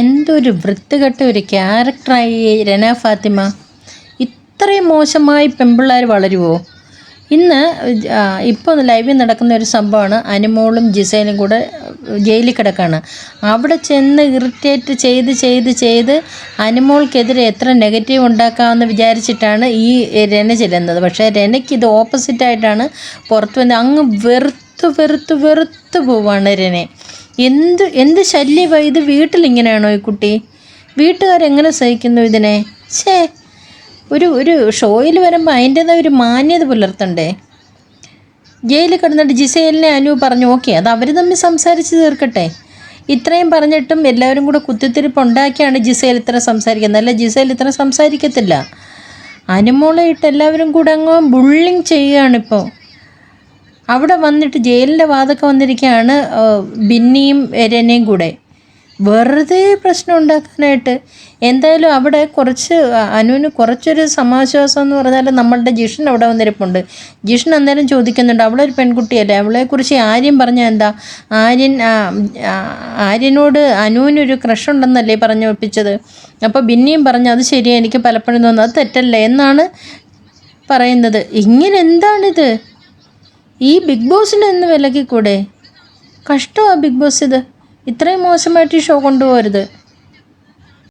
എന്തൊരു വൃത്തികെട്ട ഒരു ക്യാരക്ടറായി രന ഫാത്തിമ. ഇത്രയും മോശമായി പെമ്പിള്ളേർ വളരുമോ ഇന്ന് ഇപ്പോൾ ലൈവിൽ നടക്കുന്ന ഒരു സംഭവമാണ്. അനുമോളും ജിസേനും കൂടെ ജയിലിൽ കിടക്കാണ്. അവിടെ ചെന്ന് ഇറിറ്റേറ്റ് ചെയ്ത് ചെയ്ത് ചെയ്ത് അനുമോൾക്കെതിരെ എത്ര നെഗറ്റീവ് ഉണ്ടാക്കാമെന്ന് വിചാരിച്ചിട്ടാണ് ഈ രന ചെല്ലുന്നത്. പക്ഷേ രനയ്ക്ക് ഇത് ഓപ്പോസിറ്റായിട്ടാണ് പുറത്ത് വന്ന് അങ്ങ് വെറുത്ത് വെറുത്ത് വെറുത്ത് പോവാണ് രനെ. എന്ത് എന്ത് ശല്യമായി ഇത് വീട്ടിലിങ്ങനെയാണോ ഈ കുട്ടി? വീട്ടുകാരെങ്ങനെ സഹിക്കുന്നു ഇതിനെ? ഛേ ഒരു ഒരു ഷോയിൽ വരുമ്പോൾ അതിന്റെതായ ഒരു മാന്യത പുലർത്തണ്ടേ? ജയിലിൽ കിടന്നിട്ട് ജിസേലിനെ അനു പറഞ്ഞു ഓക്കെ അത് അവർ തമ്മിൽ സംസാരിച്ച് തീർക്കട്ടെ. ഇത്രയും പറഞ്ഞിട്ടും എല്ലാവരും കൂടെ കുത്തിത്തിരിപ്പ് ഉണ്ടാക്കിയാണ് ജിസേൽ ഇത്ര സംസാരിക്കുന്നത്. അല്ല ജിസേൽ ഇത്ര സംസാരിക്കത്തില്ല. അനുമോളെ ഇട്ട് എല്ലാവരും കൂടെ അങ്ങ് ബുള്ളിങ് ചെയ്യുകയാണിപ്പോൾ അവിടെ വന്നിട്ട് ജയിലിന്റെ വാതൊക്കെ വന്നിരിക്കുകയാണ് ബിന്നിയും എരനെയും കൂടെ. വെറുതെ പ്രശ്നം ഉണ്ടാക്കാനായിട്ട് എന്തായാലും അവിടെ കുറച്ച് അനുവിന് കുറച്ചൊരു സമാശ്വാസം എന്ന് പറഞ്ഞാൽ നമ്മളുടെ ജിഷൻ അവിടെ വന്നിരിപ്പുണ്ട്. ജിഷൻ അന്നേരം ചോദിക്കുന്നുണ്ട് അവളൊരു പെൺകുട്ടിയല്ലേ? അവളെക്കുറിച്ച് ആര്യൻ പറഞ്ഞാൽ എന്താ? ആര്യൻ ആര്യനോട് അനുവിനൊരു ക്രഷ് ഉണ്ടെന്നല്ലേ പറഞ്ഞു ഒപ്പിച്ചത്? അപ്പോൾ ബിന്നിയും പറഞ്ഞു അത് ശരിയാണ് എനിക്ക് പലപ്പോഴും തോന്നുന്നു അത് തെറ്റല്ലേ? എന്നാണ് പറയുന്നത്. ഇങ്ങനെ എന്താണിത് ഈ ബിഗ് ബോസിന് എന്ന് വിലക്കിക്കൂടെ കഷ്ടമാണ് ബിഗ് ബോസ് ഇത്. ഇത്രയും മോശമായിട്ട് ഈ ഷോ കൊണ്ടുപോകരുത്.